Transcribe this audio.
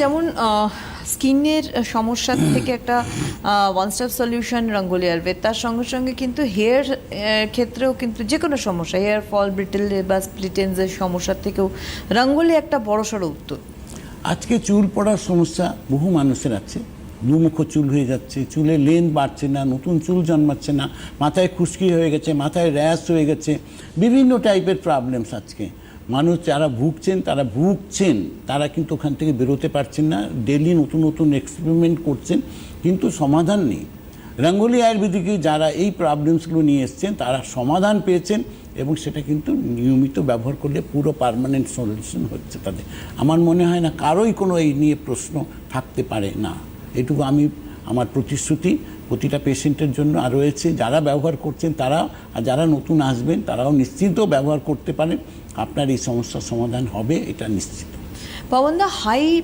যেমন স্কিনের সমস্যার থেকে একটা one stop solution Rangoli Ayurveda তার সঙ্গে সঙ্গে কিন্তু হেয়ার ক্ষেত্রেও কিন্তু যে কোনো সমস্যা, হেয়ার ফল ব্রিটেল বা স্প্লিটেন্সের সমস্যার থেকেও রঙ্গোলি একটা বড়সড় উত্তর। আজকে চুল পড়ার সমস্যা বহু মানুষের আছে। দুমুখো চুল হয়ে যাচ্ছে, চুলে লেন্থ বাড়ছে না, নতুন চুল জন্মাচ্ছে না, মাথায় খুশকি হয়ে গেছে, মাথায় র্যাশ হয়ে গেছে, বিভিন্ন টাইপের প্রবলেমস আজকে। মানুষ যারা ভুগছেন, তারা ভুগছেন, তারা কিন্তু ওখান থেকে বেরোতে পারছেন না। ডেলি নতুন নতুন এক্সপেরিমেন্ট করছেন, কিন্তু সমাধান নেই। রঙ্গোলি আয়ুর্বেদিকে যারা এই প্রবলেমসগুলো নিয়ে এসছেন, তারা সমাধান পেয়েছেন এবং সেটা কিন্তু নিয়মিত ব্যবহার করলে পুরো পার্মানেন্ট সলিউশন হচ্ছে তাদের। আমার মনে হয় না কারোই কোনো এই নিয়ে প্রশ্ন থাকতে পারে না। এটুকু আমি আমার প্রতিশ্রুতি প্রতিটা পেশেন্টের জন্য আর রয়েছে। যারা ব্যবহার করছেন তারা আর যারা নতুন আসবেন তারাও নিশ্চিন্ত ব্যবহার করতে পারেন। আপনার এই সমস্যার সমাধান হবে, এটা নিশ্চিত। পবনদা হাই